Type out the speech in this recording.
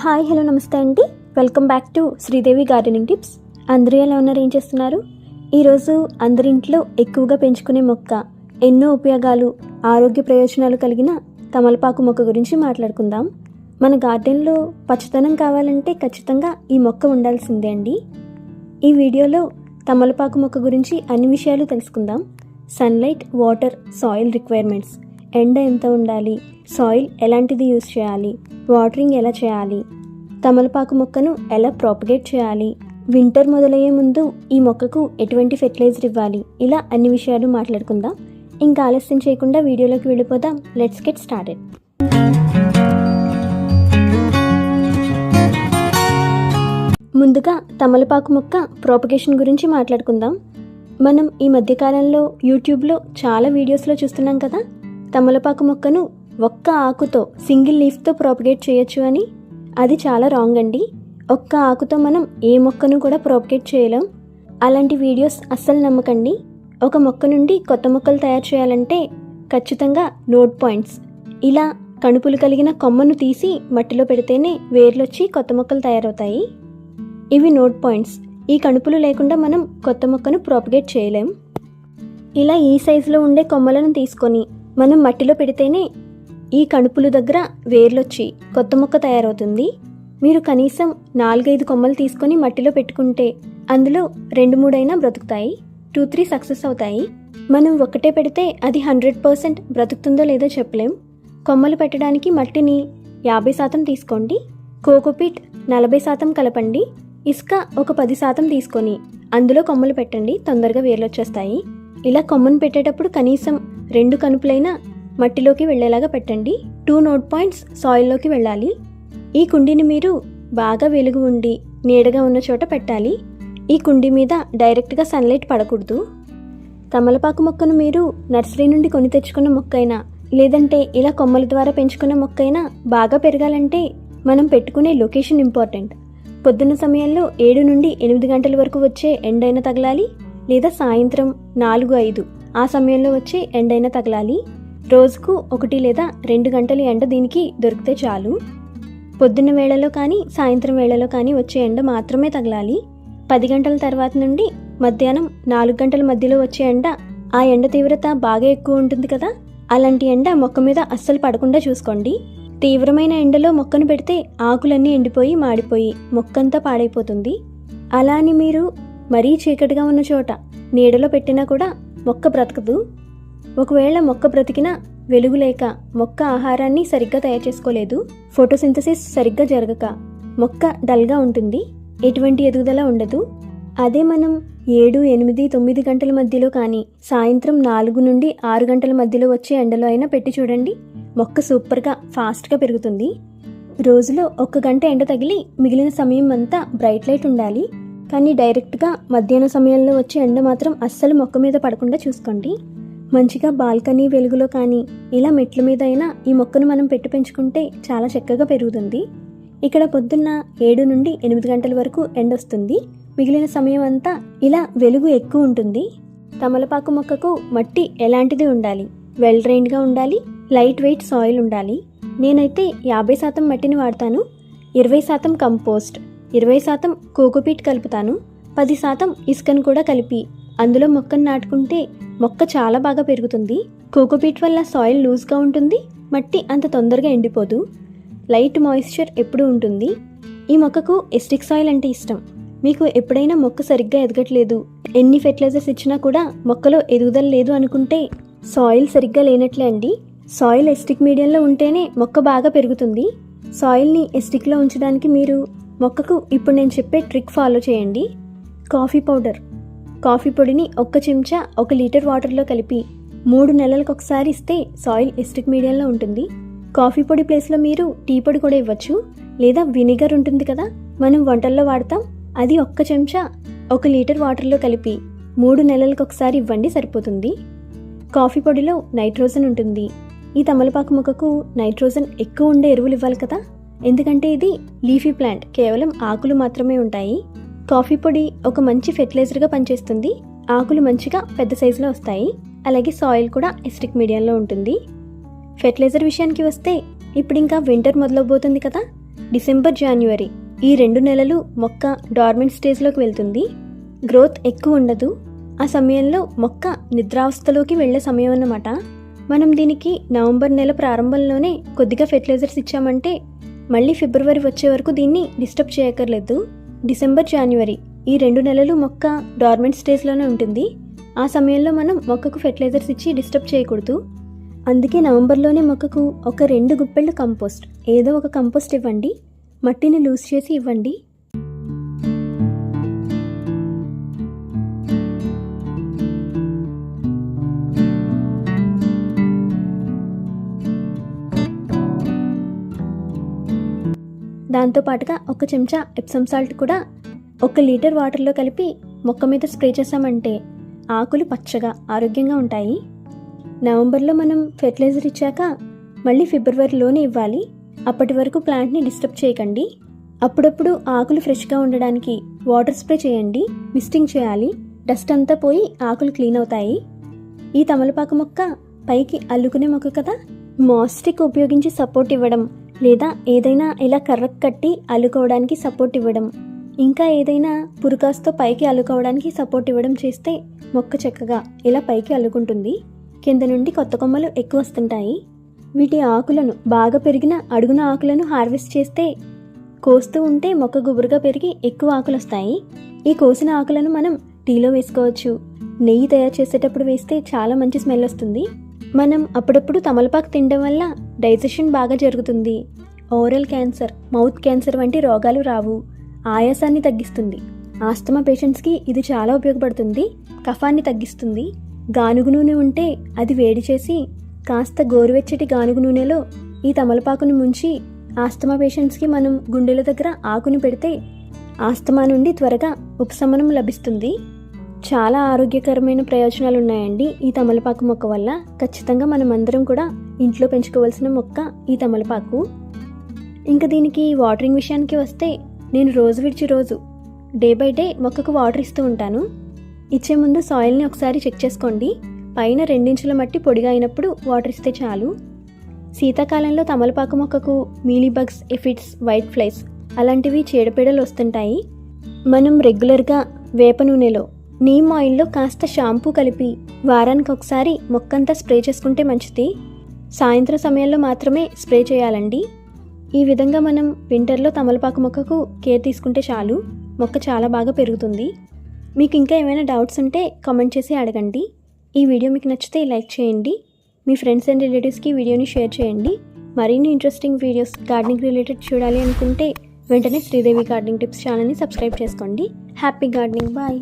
Hi hello నమస్తే అండి. Welcome back to Sridevi gardening tips. అందరూ ఎలా ఉన్నారు? ఏం చేస్తున్నారు? ఈరోజు అందరింట్లో ఎక్కువగా పెంచుకునే మొక్క ఎన్నో ఉపయోగాలు ఆరోగ్య ప్రయోజనాలు కలిగిన తమలపాకు మొక్క గురించి మాట్లాడుకుందాం. మన గార్డెన్లో పచ్చదనం కావాలంటే ఖచ్చితంగా ఈ మొక్క ఉండాల్సిందే అండి. ఈ వీడియోలో తమలపాకు మొక్క గురించి అన్ని విషయాలు తెలుసుకుందాం. Sunlight water soil requirements. ఎండ ఎంత ఉండాలి? సాయిల్ ఎలాంటిది యూస్ చేయాలి? వాటరింగ్ ఎలా చేయాలి? తమలపాకు మొక్కను ఎలా ప్రాపగేట్ చేయాలి? వింటర్ మొదలయ్యే ముందు ఈ మొక్కకు ఎటువంటి ఫెర్టిలైజర్ ఇవ్వాలి? ఇలా అన్ని విషయాలు మాట్లాడుకుందాం. ఇంకా ఆలస్యం చేయకుండా వీడియోలోకి వెళ్ళిపోదాం. Let's get started. ముందుగా తమలపాకు మొక్క ప్రాపగేషన్ గురించి మాట్లాడుకుందాం. మనం ఈ మధ్యకాలంలో యూట్యూబ్లో చాలా వీడియోస్లో చూస్తున్నాం కదా? తమలపాకు మొక్కను ఒక్క ఆకుతో సింగిల్ లీఫ్తో ప్రాపగేట్ చేయొచ్చు అని? అది చాలా రాంగ్ అండి. ఒక్క ఆకుతో మనం ఏ మొక్కను కూడా ప్రాపగేట్ చేయలేం. అలాంటి వీడియోస్ అస్సలు నమ్మకండి. ఒక మొక్క నుండి కొత్త మొక్కలు తయారు చేయాలంటే ఖచ్చితంగా నోట్ పాయింట్స్. ఇలా కణుపులు కలిగిన కొమ్మను తీసి మట్టిలో పెడితేనే వేర్లొచ్చి కొత్త మొక్కలు తయారవుతాయి. ఇవి నోట్ పాయింట్స్. ఈ కణుపులు లేకుండా మనం కొత్త మొక్కను ప్రాపగేట్ చేయలేం. ఇలా ఈ సైజులో ఉండే కొమ్మలను తీసుకొని మనం మట్టిలో పెడితేనే ఈ కణుపులు దగ్గర వేర్లొచ్చి కొత్త మొక్క తయారవుతుంది. మీరు కనీసం నాలుగైదు కొమ్మలు తీసుకొని మట్టిలో పెట్టుకుంటే అందులో రెండు మూడైనా బ్రతుకుతాయి. టూ త్రీ సక్సెస్ అవుతాయి. మనం ఒకటే పెడితే అది హండ్రెడ్ పర్సెంట్ బ్రతుకుతుందో లేదో చెప్పలేం. కొమ్మలు పెట్టడానికి మట్టిని యాభై శాతం తీసుకోండి. కోకోపీట్ నలభై శాతం కలపండి. ఇసుక ఒక పది శాతం తీసుకొని అందులో కొమ్మలు పెట్టండి. తొందరగా వేర్లు వచ్చేస్తాయి ఇలా కొమ్మను పెట్టేటప్పుడు కనీసం రెండు కనుపులైనా మట్టిలోకి వెళ్ళేలాగా పెట్టండి. టూ నోట్ పాయింట్స్ సాయిల్లోకి వెళ్ళాలి. ఈ కుండీని మీరు బాగా వెలుగు ఉండి నీడగా ఉన్న చోట పెట్టాలి. ఈ కుండీ మీద డైరెక్ట్గా సన్లైట్ పడకూడదు. తమలపాకు మొక్కను మీరు నర్సరీ నుండి కొని తెచ్చుకున్న మొక్కైనా లేదంటే ఇలా కొమ్మల ద్వారా పెంచుకున్న మొక్కైనా బాగా పెరగాలంటే మనం పెట్టుకునే లొకేషన్ ఇంపార్టెంట్ పొద్దున్న సమయంలో ఏడు నుండి ఎనిమిది గంటల వరకు వచ్చే ఎండైనా తగలాలి లేదా సాయంత్రం నాలుగు ఐదు. ఆ సమయంలో వచ్చే ఎండైనా తగలాలి. రోజుకు ఒకటి లేదా రెండు గంటలు ఎండ దీనికి దొరికితే చాలు. పొద్దున్న వేళలో కానీ సాయంత్రం వేళలో కానీ వచ్చే ఎండ మాత్రమే తగలాలి. పది గంటల తర్వాత నుండి మధ్యాహ్నం నాలుగు గంటల మధ్యలో వచ్చే ఎండ ఆ ఎండ తీవ్రత బాగా ఎక్కువ ఉంటుంది కదా? అలాంటి ఎండ మొక్క మీద అస్సలు పడకుండా చూసుకోండి. తీవ్రమైన ఎండలో మొక్కను పెడితే ఆకులన్నీ ఎండిపోయి మాడిపోయి మొక్కంతా పాడైపోతుంది. అలా అని మీరు మరీ చీకటిగా ఉన్న చోట నీడలో పెట్టినా కూడా మొక్క బ్రతకదు. ఒకవేళ మొక్క బ్రతికినా వెలుగు లేక మొక్క ఆహారాన్ని సరిగ్గా తయారు చేసుకోలేదు. ఫోటోసింథసిస్ సరిగ్గా జరగక మొక్క డల్గా ఉంటుంది. ఎటువంటి ఎదుగుదల ఉండదు. అదే మనం ఏడు ఎనిమిది తొమ్మిది గంటల మధ్యలో కానీ సాయంత్రం నాలుగు నుండి ఆరు గంటల మధ్యలో వచ్చే ఎండలో అయినా పెట్టి చూడండి. మొక్క సూపర్గా ఫాస్ట్గా పెరుగుతుంది. రోజులో ఒక్క గంట ఎండ తగిలి మిగిలిన సమయం అంతా బ్రైట్ లైట్ ఉండాలి. కానీ డైరెక్ట్గా మధ్యాహ్న సమయంలో వచ్చే ఎండ మాత్రం అస్సలు మొక్క మీద పడకుండా చూసుకోండి. మంచిగా బాల్కనీ వెలుగులో కానీ ఇలా మెట్ల మీద అయినా ఈ మొక్కను మనం పెట్టి పెంచుకుంటే చాలా చక్కగా పెరుగుతుంది. ఇక్కడ పొద్దున్న ఏడు నుండి ఎనిమిది గంటల వరకు ఎండ వస్తుంది. మిగిలిన సమయం అంతా ఇలా వెలుగు ఎక్కువ ఉంటుంది. తమలపాకు మొక్కకు మట్టి ఎలాంటిది ఉండాలి? వెల్ డ్రైన్డ్గా ఉండాలి లైట్ వెయిట్ సాయిల్ ఉండాలి. నేనైతే యాభై శాతం మట్టిని వాడతాను. ఇరవై శాతం కంపోస్ట్. ఇరవై శాతం కోకోపీట్ కలుపుతాను పది శాతం ఇసుకను కూడా కలిపి. అందులో మొక్కను నాటుకుంటే మొక్క చాలా బాగా పెరుగుతుంది. కోకోపీట్ వల్ల సాయిల్ లూజ్గా ఉంటుంది మట్టి అంత తొందరగా ఎండిపోదు. లైట్ మాయిశ్చర్ ఎప్పుడూ ఉంటుంది. ఈ మొక్కకు ఎస్టిక్ సాయిల్ అంటే ఇష్టం. మీకు ఎప్పుడైనా మొక్క సరిగ్గా ఎదగట్లేదు ఎన్ని ఫెర్టిలైజర్స్ ఇచ్చినా కూడా మొక్కలో ఎదుగుదల లేదు అనుకుంటే సాయిల్ సరిగ్గా లేనట్లే అండి. సాయిల్ ఎస్టిక్ మీడియంలో ఉంటేనే మొక్క బాగా పెరుగుతుంది. సాయిల్ని ఎస్టిక్లో ఉంచడానికి మీరు మొక్కకు ఇప్పుడు నేను చెప్పే ట్రిక్ ఫాలో చేయండి. Coffee powder. కాఫీ పొడిని ఒక్క చెంచా ఒక లీటర్ వాటర్లో కలిపి మూడు నెలలకు ఒకసారి ఇస్తే సాయిల్ ఎస్టిక్ మీడియంలో ఉంటుంది. కాఫీ పొడి ప్లేస్లో మీరు టీ పొడి కూడా ఇవ్వచ్చు. లేదా వినిగర్ ఉంటుంది కదా మనం వంటల్లో వాడతాం. అది ఒక్క చెంచా ఒక లీటర్ వాటర్లో కలిపి మూడు నెలలకు ఒకసారి ఇవ్వండి సరిపోతుంది. కాఫీ పొడిలో నైట్రోజన్ ఉంటుంది. ఈ తమలపాకు మొక్కకు నైట్రోజన్ ఎక్కువ ఉండే ఎరువులు ఇవ్వాలి కదా. ఎందుకంటే ఇది లీఫీ ప్లాంట్. కేవలం ఆకులు మాత్రమే ఉంటాయి. కాఫీ పొడి ఒక మంచి ఫెర్టిలైజర్గా పనిచేస్తుంది. ఆకులు మంచిగా పెద్ద సైజులో వస్తాయి. అలాగే సాయిల్ కూడా ఎస్టిక్ మీడియంలో ఉంటుంది. ఫెర్టిలైజర్ విషయానికి వస్తే ఇప్పుడు ఇంకా వింటర్ మొదలవబోతుంది కదా. డిసెంబర్ జనవరి ఈ రెండు నెలలు మొక్క డార్మెంట్ స్టేజ్లోకి వెళ్తుంది. గ్రోత్ ఎక్కువ ఉండదు. ఆ సమయంలో మొక్క నిద్రావస్థలోకి వెళ్ళే సమయం అన్నమాట. మనం దీనికి నవంబర్ నెల ప్రారంభంలోనే కొద్దిగా ఫెర్టిలైజర్స్ ఇచ్చామంటే మళ్ళీ ఫిబ్రవరి వచ్చే వరకు దీన్ని డిస్టర్బ్ చేయక్కర్లేదు. డిసెంబర్ జనవరి ఈ రెండు నెలలు మొక్క డార్మెంట్ స్టేజ్లోనే ఉంటుంది. ఆ సమయంలో మనం మొక్కకు ఫెర్టిలైజర్స్ ఇచ్చి డిస్టర్బ్ చేయకూడదు. అందుకే నవంబర్లోనే మొక్కకు ఒక రెండు గుప్పెళ్ళు కంపోస్ట్ ఏదో ఒక కంపోస్ట్ ఇవ్వండి. మట్టిని లూజ్ చేసి ఇవ్వండి. దాంతో పాటుగా ఒక చెంచా ఎప్సమ్ సాల్ట్ కూడా ఒక లీటర్ వాటర్లో కలిపి మొక్క మీద స్ప్రే చేసామంటే ఆకులు పచ్చగా ఆరోగ్యంగా ఉంటాయి. నవంబర్లో మనం ఫెర్టిలైజర్ ఇచ్చాక మళ్ళీ ఫిబ్రవరిలోనే ఇవ్వాలి. అప్పటి వరకు ప్లాంట్ని డిస్టర్బ్ చేయకండి. అప్పుడప్పుడు ఆకులు ఫ్రెష్గా ఉండడానికి వాటర్ స్ప్రే చేయండి మిస్టింగ్ చేయాలి. డస్ట్ అంతా పోయి ఆకులు క్లీన్ అవుతాయి. ఈ తమలపాకు మొక్క పైకి అల్లుకునే మొక్క కదా? మాస్టిక్ ఉపయోగించి సపోర్ట్ ఇవ్వడం లేదా ఏదైనా ఇలా కర్రకు కట్టి అల్లుకోవడానికి సపోర్ట్ ఇవ్వడం. ఇంకా ఏదైనా పురుకాస్తో పైకి అల్లుకోవడానికి సపోర్ట్ ఇవ్వడం చేస్తే మొక్క చక్కగా ఇలా పైకి అల్లుకుంటుంది. కింద నుండి కొత్త కొమ్మలు ఎక్కువ వస్తుంటాయి. వీటి ఆకులను బాగా పెరిగిన అడుగున ఆకులను హార్వెస్ట్ చేస్తే కోస్తూ ఉంటే మొక్క గుబురుగా పెరిగి ఎక్కువ ఆకులు వస్తాయి ఈ కోసిన ఆకులను మనం టీలో వేసుకోవచ్చు. నెయ్యి తయారు చేసేటప్పుడు వేస్తే చాలా మంచి స్మెల్ వస్తుంది. మనం అప్పుడప్పుడు తమలపాకు తినడం వల్ల డైజెషన్ బాగా జరుగుతుంది. ఓరల్ క్యాన్సర్ మౌత్ క్యాన్సర్ వంటి రోగాలు రావు. ఆయాసాన్ని తగ్గిస్తుంది. ఆస్తమా పేషెంట్స్కి ఇది చాలా ఉపయోగపడుతుంది. కఫాన్ని తగ్గిస్తుంది. గానుగు నూనె ఉంటే అది వేడి చేసి కాస్త గోరువెచ్చటి గానుగు నూనెలో ఈ తమలపాకును ముంచి ఆస్తమా పేషెంట్స్కి మనం గుండెల దగ్గర ఆకుని పెడితే ఆస్తమా నుండి త్వరగా ఉపశమనం లభిస్తుంది. చాలా ఆరోగ్యకరమైన ప్రయోజనాలు ఉన్నాయండి ఈ తమలపాకు మొక్క వల్ల. ఖచ్చితంగా మనం అందరం కూడా ఇంట్లో పెంచుకోవాల్సిన మొక్క ఈ తమలపాకు. ఇంకా దీనికి వాటరింగ్ విషయానికి వస్తే నేను రోజు విడిచి రోజు డే బై డే మొక్కకు వాటర్ ఇస్తూ ఉంటాను. ఇచ్చే ముందు సాయిల్ని ఒకసారి చెక్ చేసుకోండి. పైన రెండించుల మట్టి పొడిగా అయినప్పుడు వాటర్ ఇస్తే చాలు. శీతాకాలంలో తమలపాకు మొక్కకు మీలీబగ్స్ ఎఫిడ్స్ వైట్ ఫ్లైస్ అలాంటివి చీడపీడలు వస్తుంటాయి. మనం రెగ్యులర్గా వేప నూనెలో నీమ్ ఆయిల్లో కాస్త షాంపూ కలిపి వారానికి ఒకసారి మొక్కంతా స్ప్రే చేసుకుంటే మంచిది. సాయంత్రం సమయంలో మాత్రమే స్ప్రే చేయాలండి. ఈ విధంగా మనం వింటర్లో తమలపాకు మొక్కకు కేర్ తీసుకుంటే చాలు. మొక్క చాలా బాగా పెరుగుతుంది. మీకు ఇంకా ఏమైనా డౌట్స్ ఉంటే కామెంట్ చేసి అడగండి. ఈ వీడియో మీకు నచ్చితే లైక్ చేయండి. మీ ఫ్రెండ్స్ అండ్ రిలేటివ్స్కి వీడియోని షేర్ చేయండి. మరిన్ని ఇంట్రెస్టింగ్ వీడియోస్ గార్డెనింగ్ రిలేటెడ్ చూడాలి అనుకుంటే వెంటనే శ్రీదేవి గార్డెనింగ్ టిప్స్ ఛానల్ని సబ్స్క్రైబ్ చేసుకోండి. Happy gardening. బాయ్.